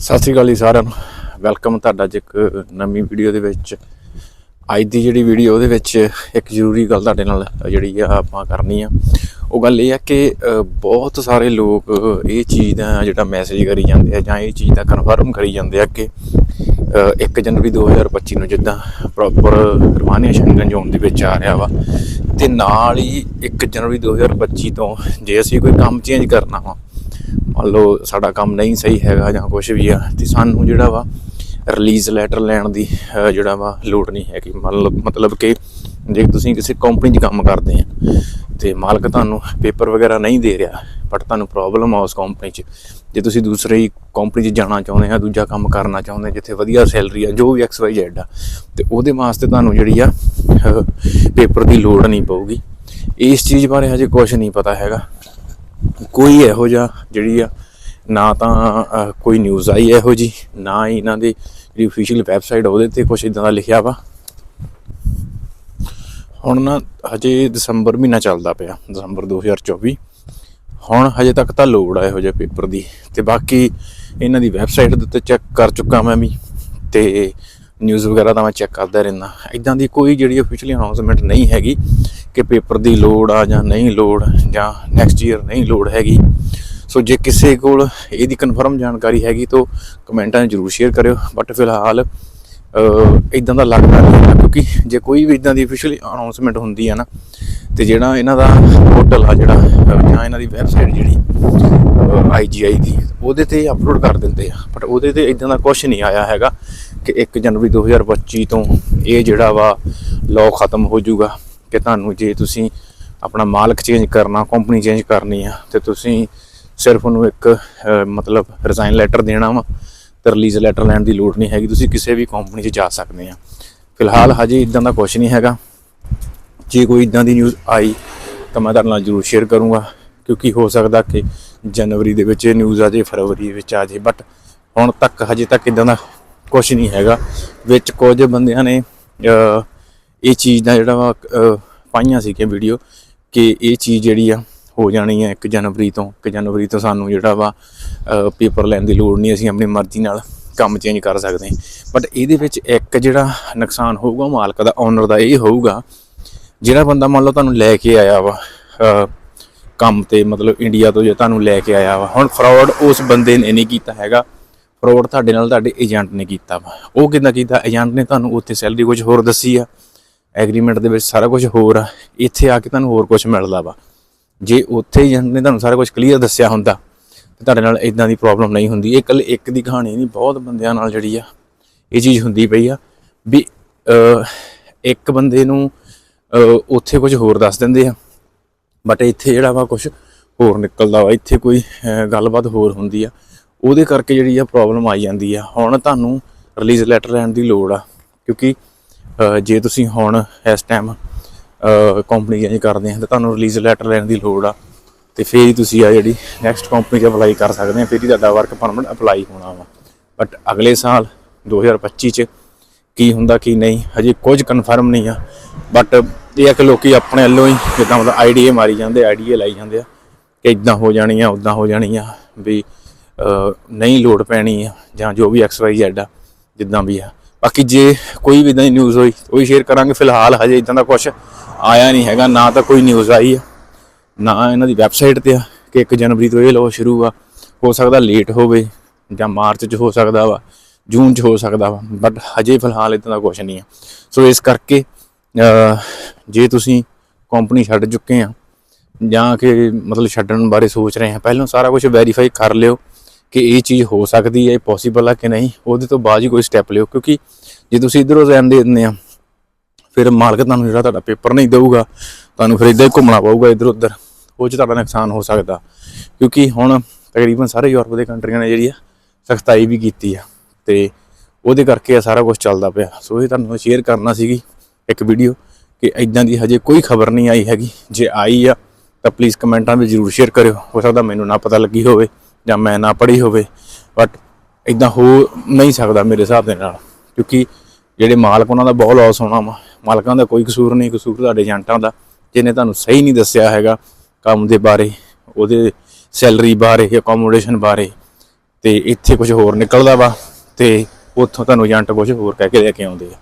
ਸਤਿ ਸ਼੍ਰੀ ਅਕਾਲ ਜੀ ਸਾਰਿਆਂ ਨੂੰ। ਵੈਲਕਮ ਤੁਹਾਡਾ ਅੱਜ ਇੱਕ ਨਵੀਂ ਵੀਡੀਓ ਦੇ ਵਿੱਚ। ਅੱਜ ਦੀ ਜਿਹੜੀ ਵੀਡੀਓ ਉਹਦੇ ਵਿੱਚ ਇੱਕ ਜ਼ਰੂਰੀ ਗੱਲ ਤੁਹਾਡੇ ਨਾਲ ਜਿਹੜੀ ਆ ਆਪਾਂ ਕਰਨੀ ਆ। ਉਹ ਗੱਲ ਇਹ ਆ ਕਿ ਬਹੁਤ ਸਾਰੇ ਲੋਕ ਇਹ ਚੀਜ਼ ਦਾ ਜਿਹੜਾ ਮੈਸੇਜ ਕਰੀ ਜਾਂਦੇ ਆ ਜਾਂ ਇਹ ਚੀਜ਼ ਦਾ ਕਨਫਰਮ ਕਰੀ ਜਾਂਦੇ ਆ ਕਿ ਅ, 1 ਜਨਵਰੀ 2025 ਨੂੰ ਜਿੱਦਾਂ ਪ੍ਰੋਪਰ ਰਵਾਨੀਆ ਸ਼ੰਗਨ ਜ਼ੋਨ ਦੇ ਵਿੱਚ ਆ ਰਿਹਾ ਵਾ ਤੇ ਨਾਲ ਹੀ 1 ਜਨਵਰੀ 2025 ਤੋਂ ਜੇ ਅਸੀਂ ਕੋਈ ਕੰਮ ਚੇਂਜ ਕਰਨਾ ਵਾ ਮੰਨ ਲਓ ਸਾਡਾ ਕੰਮ ਨਹੀਂ ਸਹੀ ਹੈਗਾ ਜਾਂ ਕੁਝ ਵੀ ਆ, ਤੇ ਸਾਨੂੰ ਜਿਹੜਾ ਵਾ ਰਿਲੀਜ਼ ਲੈਟਰ ਲੈਣ ਦੀ ਜਿਹੜਾ ਵਾ ਲੋੜ ਨਹੀਂ ਹੈਗੀ। ਮੰਨ ਲਓ, ਮਤਲਬ ਕਿ ਜੇ ਤੁਸੀਂ ਕਿਸੇ ਕੰਪਨੀ 'ਚ ਕੰਮ ਕਰਦੇ ਆ, ਤੇ ਮਾਲਕ ਤੁਹਾਨੂੰ ਪੇਪਰ ਵਗੈਰਾ ਨਹੀਂ ਦੇ ਰਿਹਾ ਬਟ ਤੁਹਾਨੂੰ ਪ੍ਰੋਬਲਮ ਆ ਉਸ ਕੰਪਨੀ 'ਚ। ਜੇ ਤੁਸੀਂ ਦੂਸਰੀ ਕੰਪਨੀ 'ਚ ਜਾਣਾ ਚਾਹੁੰਦੇ ਆ, ਦੂਜਾ ਕੰਮ ਕਰਨਾ ਚਾਹੁੰਦੇ ਜਿੱਥੇ ਵਧੀਆ ਸੈਲਰੀ ਆ, ਜੋ ਵੀ ਐਕਸ ਵਾਈ ਜ਼ੈਡ ਆ, ਤੇ ਉਹਦੇ ਵਾਸਤੇ ਤੁਹਾਨੂੰ ਜਿਹੜੀ ਆ ਪੇਪਰ ਦੀ ਲੋੜ ਨਹੀਂ ਪਊਗੀ। ਇਸ ਚੀਜ਼ ਬਾਰੇ ਹਜੇ ਕੁਝ ਨਹੀਂ ਪਤਾ ਹੈਗਾ। ਕੋਈ ਇਹੋ ਜਿਹਾ ਜਿਹੜੀ ਆ, ਨਾ ਤਾਂ ਕੋਈ ਨਿਊਜ਼ ਆਈ ਇਹੋ ਜੀ ਨਾ ਹੀ ਇਹਨਾਂ ਦੀ ਜਿਹੜੀ ਅਫੀਸ਼ੀਅਲ ਵੈਬਸਾਈਟ ਉਹਦੇ ਤੇ ਕੁਝ ਇਦਾਂ ਦਾ ਲਿਖਿਆ ਵਾ। ਹੁਣ ਨਾ, ਹਜੇ ਦਸੰਬਰ ਮਹੀਨਾ ਚੱਲਦਾ ਪਿਆ, ਦਸੰਬਰ 2024 ਹੁਣ ਹਜੇ ਤੱਕ ਤਾਂ ਲੋੜ ਆ ਇਹੋ ਜਿਹੇ ਪੇਪਰ ਦੀ, ਤੇ ਬਾਕੀ ਇਹਨਾਂ ਦੀ ਵੈਬਸਾਈਟ ਦੇ ਉੱਤੇ ਚੈੱਕ ਕਰ ਚੁੱਕਾ ਮੈਂ ਵੀ, ਤੇ ਨਿਊਜ਼ ਵਗੈਰਾ ਤਾਂ ਮੈਂ ਚੈੱਕ ਕਰਦਾ ਰਹਿੰਦਾ। ਇਦਾਂ ਦੀ ਕੋਈ ਜਿਹੜੀ ਅਫੀਸ਼ੀਅਲ ਅਨਾਉਂਸਮੈਂਟ ਨਹੀਂ ਹੈਗੀ। ਕਿ ਪੇਪਰ ਦੀ ਲੋੜ ਆ ਜਾਂ ਨਹੀਂ ਲੋੜ, ਜਾਂ ਨੈਕਸਟ ਈਅਰ ਨਹੀਂ ਲੋੜ ਹੈਗੀ। ਸੋ ਜੇ ਕਿਸੇ ਕੋਲ ਇਹਦੀ ਕਨਫਰਮ ਜਾਣਕਾਰੀ ਹੈਗੀ ਤਾਂ ਕਮੈਂਟਾਂ 'ਚ ਜਰੂਰ ਸ਼ੇਅਰ ਕਰਿਓ। ਬਟ ਫਿਲਹਾਲ ਇਦਾਂ ਦਾ ਲੱਗਦਾ ਨਹੀਂ ਕਿਉਂਕਿ ਜੇ ਕੋਈ ਵੀ ਇਦਾਂ ਦੀ ਅਫੀਸ਼ੀਅਲ ਅਨਾਉਂਸਮੈਂਟ ਹੁੰਦੀ ਹੈ ਨਾ, ਤੇ ਜਿਹੜਾ ਇਹਨਾਂ ਦਾ ਪੋਰਟਲ ਆ ਜਿਹੜਾ ਜਾਂ ਇਹਨਾਂ ਦੀ ਵੈਬਸਾਈਟ ਜਿਹੜੀ ਆਈਜੀਆਈ ਦੀ, ਉਹਦੇ ਤੇ ਅਪਲੋਡ ਕਰ ਦਿੰਦੇ ਆ। ਬਟ ਉਹਦੇ ਤੇ ਇਦਾਂ ਦਾ ਕੁਝ ਨਹੀਂ ਆਇਆ ਹੈਗਾ ਕਿ 1 ਜਨਵਰੀ 2025 ਤੋਂ ਇਹ ਜਿਹੜਾ ਵਾ ਲਾਅ ਖਤਮ ਹੋ ਜਾਊਗਾ। ਕਿ ਤੁਹਾਨੂੰ ਜੇ ਤੁਸੀਂ ਆਪਣਾ ਮਾਲਕ ਚੇਂਜ ਕਰਨਾ ਕੰਪਨੀ ਚੇਂਜ ਕਰਨੀ ਆ, ਤੇ ਤੁਸੀਂ ਸਿਰਫ ਉਹਨੂੰ ਇੱਕ ਮਤਲਬ ਰਿਜ਼ਾਈਨ ਲੈਟਰ ਦੇਣਾ ਵਾ, ਤੇ ਰਿਲੀਜ਼ ਲੈਟਰ ਲੈਣ ਦੀ ਲੋੜ ਨਹੀਂ ਹੈਗੀ, ਤੁਸੀਂ ਕਿਸੇ ਵੀ ਕੰਪਨੀ 'ਚ ਜਾ ਸਕਦੇ ਆ। ਫਿਲਹਾਲ ਹਜੇ ਇਦਾਂ ਦਾ ਕੁਝ ਨਹੀਂ ਹੈਗਾ। ਜੇ ਕੋਈ ਇਦਾਂ ਦੀ ਨਿਊਜ਼ ਆਈ, ਤਾਂ ਮੈਂ ਤੁਹਾਡੇ ਨਾਲ ਜ਼ਰੂਰ ਸ਼ੇਅਰ ਕਰੂੰਗਾ, ਕਿਉਂਕਿ ਹੋ ਸਕਦਾ ਕਿ ਜਨਵਰੀ ਦੇ ਵਿੱਚ ਇਹ ਨਿਊਜ਼ ਆ ਜੇ ਫਰਵਰੀ ਵਿੱਚ ਆ ਜੇ ਬਟ ਹੁਣ ਤੱਕ ਹਜੇ ਤੱਕ ਇਦਾਂ ਦਾ ਕੁਝ ਨਹੀਂ ਹੈਗਾ। ਵਿੱਚ ਕੁਝ ਬੰਦਿਆਂ ਨੇ ਇਹ ਚੀਜ਼ ਦਾ ਜਿਹੜਾ ਵਾ ਪਾਈਆਂ ਸੀ ਕਿ ਵੀਡੀਓ ਕਿ ਇਹ ਚੀਜ਼ ਜਿਹੜੀ ਆ ਹੋ ਜਾਣੀ ਹੈ 1 ਜਨਵਰੀ ਤੋਂ 1 ਜਨਵਰੀ ਤੋਂ ਸਾਨੂੰ ਜਿਹੜਾ ਵਾ ਪੇਪਰ ਲੈਣ ਦੀ ਲੋੜ ਨਹੀਂ, ਅਸੀਂ ਆਪਣੀ ਮਰਜ਼ੀ ਨਾਲ ਕੰਮ ਚੇਂਜ ਕਰ ਸਕਦੇ ਹਾਂ। ਬਟ ਇਹਦੇ ਵਿੱਚ ਇੱਕ ਜਿਹੜਾ ਨੁਕਸਾਨ ਹੋਊਗਾ ਮਾਲਕ ਦਾ ਓਨਰ ਦਾ ਇਹ ਹੋਊਗਾ, ਜਿਹੜਾ ਬੰਦਾ ਮੰਨ ਲਓ ਤੁਹਾਨੂੰ ਲੈ ਕੇ ਆਇਆ ਵਾ ਕੰਮ ਤੇ, ਮਤਲਬ ਇੰਡੀਆ ਤੋਂ ਜੇ ਤੁਹਾਨੂੰ ਲੈ ਕੇ ਆਇਆ ਵਾ, ਹੁਣ ਫਰਾਡ ਉਸ ਬੰਦੇ ਨੇ ਨਹੀਂ ਕੀਤਾ ਹੈਗਾ। ਫਰਾਡ ਤੁਹਾਡੇ ਨਾਲ ਤੁਹਾਡੇ ਏਜੰਟ ਨੇ ਕੀਤਾ ਵਾ। ਉਹ ਕਿੱਦਾਂ ਕੀਤਾ? ਏਜੰਟ ਨੇ ਤੁਹਾਨੂੰ ਉੱਥੇ ਸੈਲਰੀ ਕੁਝ ਹੋਰ ਦੱਸੀ ਆ। ਐਗਰੀਮੈਂਟ ਦੇ ਵਿੱਚ ਸਾਰਾ ਕੁਝ ਹੋਰ ਆ, ਇੱਥੇ ਆ ਕੇ ਤੁਹਾਨੂੰ ਹੋਰ ਕੁਝ ਮਿਲਦਾ ਵਾ। ਜੇ ਉੱਥੇ ਏਜੰਟ ਨੇ ਤੁਹਾਨੂੰ ਸਾਰਾ ਕੁਝ ਕਲੀਅਰ ਦੱਸਿਆ ਹੁੰਦਾ, ਤੇ ਤੁਹਾਡੇ ਨਾਲ ਇਦਾਂ ਦੀ ਪ੍ਰੋਬਲਮ ਨਹੀਂ ਹੁੰਦੀ। ਇਹ ਇਕੱਲੇ ਇੱਕ ਦੀ ਕਹਾਣੀ ਨਹੀਂ, ਬਹੁਤ ਬੰਦਿਆਂ ਨਾਲ ਜਿਹੜੀ ਆ, ਇਹ ਚੀਜ਼ ਹੁੰਦੀ ਪਈ ਆ ਵੀ ਇੱਕ ਬੰਦੇ ਨੂੰ ਉੱਥੇ ਕੁਝ ਹੋਰ ਦੱਸ ਦਿੰਦੇ ਆ ਬਟ ਇੱਥੇ ਜਿਹੜਾ ਵਾ ਕੁਝ ਹੋਰ ਨਿਕਲਦਾ ਵਾ, ਇੱਥੇ ਕੋਈ ਗੱਲਬਾਤ ਹੋਰ ਹੁੰਦੀ ਆ। ਉਹਦੇ ਕਰਕੇ ਜਿਹੜੀ ਆ ਪ੍ਰੋਬਲਮ ਆਈ ਜਾਂਦੀ ਆ। ਹੁਣ ਤੁਹਾਨੂੰ ਰਿਲੀਜ਼ ਲੈਟਰ ਲੈਣ ਦੀ ਲੋੜ ਆ, ਕਿਉਂਕਿ ਜੇ ਤੁਸੀਂ ਹੁਣ ਇਸ ਟਾਈਮ ਕੰਪਨੀ ਚੇਂਜ ਕਰਦੇ ਆ, ਤਾਂ ਤੁਹਾਨੂੰ ਰਿਲੀਜ਼ ਲੈਟਰ ਲੈਣ ਦੀ ਲੋੜ ਆ। ਤੇ ਫਿਰ ਹੀ ਤੁਸੀਂ ਆ ਜਿਹੜੀ ਨੈਕਸਟ ਕੰਪਨੀ 'ਚ ਅਪਲਾਈ ਕਰ ਸਕਦੇ ਆ, ਫਿਰ ਹੀ ਤੁਹਾਡਾ ਵਰਕ ਪਰਮਿਟ ਅਪਲਾਈ ਹੋਣਾ ਵਾ। ਬਟ ਅਗਲੇ ਸਾਲ 2025 ਚ ਕੀ ਹੁੰਦਾ, ਕੀ ਨਹੀਂ, ਹਜੇ ਕੁਝ ਕਨਫਰਮ ਨਹੀਂ ਆ। ਬਟ ਇਹ ਆ ਕਿ ਲੋਕੀ ਆਪਣੇ ਵੱਲੋਂ ਹੀ ਜਿੱਦਾਂ ਮਤਲਬ ਆਈਡੀਏ ਮਾਰੀ ਜਾਂਦੇ ਆਈਡੀਏ ਲਾਈ ਜਾਂਦੇ ਆ ਕਿ ਇਦਾਂ ਹੋ ਜਾਣੀ ਆ ਉਦਾਂ ਹੋ ਜਾਣੀ ਆ, ਵੀ ਨਹੀਂ ਲੋਡ ਪੈਣੀ ਆ, ਜਾਂ ਜੋ ਵੀ ਐਕਸ ਵਾਈ ਜ਼ੈਡ ਆ, ਜਿੱਦਾਂ ਵੀ ਆ। ਬਾਕੀ ਜੇ ਕੋਈ ਵੀ ਇਦਾਂ ਦੀ ਨਿਊਜ਼ ਹੋਈ, ਉਹ ਸ਼ੇਅਰ ਕਰਾਂਗੇ। ਫਿਲਹਾਲ ਹਜੇ ਇਦਾਂ ਦਾ ਕੁਝ ਆਇਆ ਨਹੀਂ ਹੈਗਾ, ਨਾ ਤਾਂ ਕੋਈ ਨਿਊਜ਼ ਆਈ ਆ, ਨਾ ਇਹਨਾਂ ਦੀ ਵੈਬਸਾਈਟ ਤੇ ਆ ਕਿ 1 ਜਨਵਰੀ ਤੋਂ ਇਹ ਲੋ ਸ਼ੁਰੂ ਆ। ਹੋ ਸਕਦਾ ਲੇਟ ਹੋਵੇ ਜਾਂ ਮਾਰਚ 'ਚ ਹੋ ਸਕਦਾ ਵਾ, ਜੂਨ 'ਚ ਹੋ ਸਕਦਾ ਵਾ ਬਟ ਹਜੇ ਫਿਲਹਾਲ ਇਦਾਂ ਦਾ ਕੁਝ ਨਹੀਂ ਆ। ਸੋ ਇਸ ਕਰਕੇ ਜੇ ਤੁਸੀਂ ਕੰਪਨੀ ਛੱਡ ਚੁੱਕੇ ਆ ਜਾਂ ਕਿ ਮਤਲਬ ਛੱਡਣ ਬਾਰੇ ਸੋਚ ਰਹੇ ਆ, ਪਹਿਲਾਂ ਸਾਰਾ ਕੁਝ ਵੈਰੀਫਾਈ ਕਰ ਲਿਓ। ਕਿ ਇਹ ਚੀਜ਼ ਹੋ ਸਕਦੀ ਹੈ, ਇਹ ਪੋਸੀਬਲ ਆ ਕਿ ਨਹੀਂ, ਉਹਦੇ ਤੋਂ ਬਾਅਦ ਹੀ ਕੋਈ ਸਟੈਪ ਲਿਓ, ਕਿਉਂਕਿ ਜੇ ਤੁਸੀਂ ਇਧਰੋਂ ਰੈਨ ਦੇ ਦਿੰਦੇ ਆ, ਫਿਰ ਮਾਲਕ ਤੁਹਾਨੂੰ ਜਿਹੜਾ ਤੁਹਾਡਾ ਪੇਪਰ ਨਹੀਂ ਦੇਊਗਾ, ਤੁਹਾਨੂੰ ਫਿਰ ਇਦਾਂ ਹੀ ਘੁੰਮਣਾ ਪਊਗਾ ਇਧਰ ਉੱਧਰ, ਉਹ 'ਚ ਤੁਹਾਡਾ ਨੁਕਸਾਨ ਹੋ ਸਕਦਾ। ਕਿਉਂਕਿ ਹੁਣ ਤਕਰੀਬਨ ਸਾਰੇ ਯੂਰਪ ਦੇ ਕੰਟਰੀਆਂ ਨੇ ਜਿਹੜੀ ਆ, ਸਖਤਾਈ ਵੀ ਕੀਤੀ ਆ, ਤੇ ਉਹਦੇ ਕਰਕੇ ਆ ਸਾਰਾ ਕੁਝ ਚੱਲਦਾ ਪਿਆ। ਸੋ ਇਹ ਤੁਹਾਨੂੰ ਸ਼ੇਅਰ ਕਰਨਾ ਸੀਗੀ ਇੱਕ ਵੀਡੀਓ ਕਿ ਇਦਾਂ ਦੀ ਹਜੇ ਕੋਈ ਖਬਰ ਨਹੀਂ ਆਈ ਹੈਗੀ। ਜੇ ਆਈ ਆ, ਤਾਂ ਪਲੀਜ਼ ਕਮੈਂਟਾਂ ਵਿੱਚ ਜਰੂਰ ਸ਼ੇਅਰ ਕਰਿਓ, ਹੋ ਸਕਦਾ ਮੈਨੂੰ ਨਾ ਪਤਾ ਲੱਗੀ ਹੋਵੇ। ਜਾਂ ਮੈਂ ਨਾ ਪੜ੍ਹੀ ਹੋਵੇ ਬਟ ਇਦਾਂ ਹੋ ਨਹੀਂ ਸਕਦਾ ਮੇਰੇ ਹਿਸਾਬ ਦੇ ਨਾਲ, ਕਿਉਂਕਿ ਜਿਹੜੇ ਮਾਲਕ ਉਹਨਾਂ ਦਾ ਬਹੁਤ ਲਾਸ ਹੋਣਾ ਵਾ, ਮਾਲਕਾਂ ਦਾ ਕੋਈ ਕਸੂਰ ਨਹੀਂ, ਕਸੂਰ ਤੁਹਾਡੇ ਏਜੰਟਾਂ ਦਾ, ਜਿਹਨੇ ਤੁਹਾਨੂੰ ਸਹੀ ਨਹੀਂ ਦੱਸਿਆ ਹੈਗਾ ਕੰਮ ਦੇ ਬਾਰੇ, ਉਹਦੇ ਸੈਲਰੀ ਬਾਰੇ ਅਕੋਮੋਡੇਸ਼ਨ ਬਾਰੇ, ਤੇ ਇੱਥੇ ਕੁਝ ਹੋਰ ਨਿਕਲਦਾ ਵਾ, ਤੇ ਉੱਥੋਂ ਤੁਹਾਨੂੰ ਏਜੰਟ ਕੁਝ ਹੋਰ ਕਹਿ ਕੇ ਲੈ ਕੇ ਆਉਂਦੇ ਆ।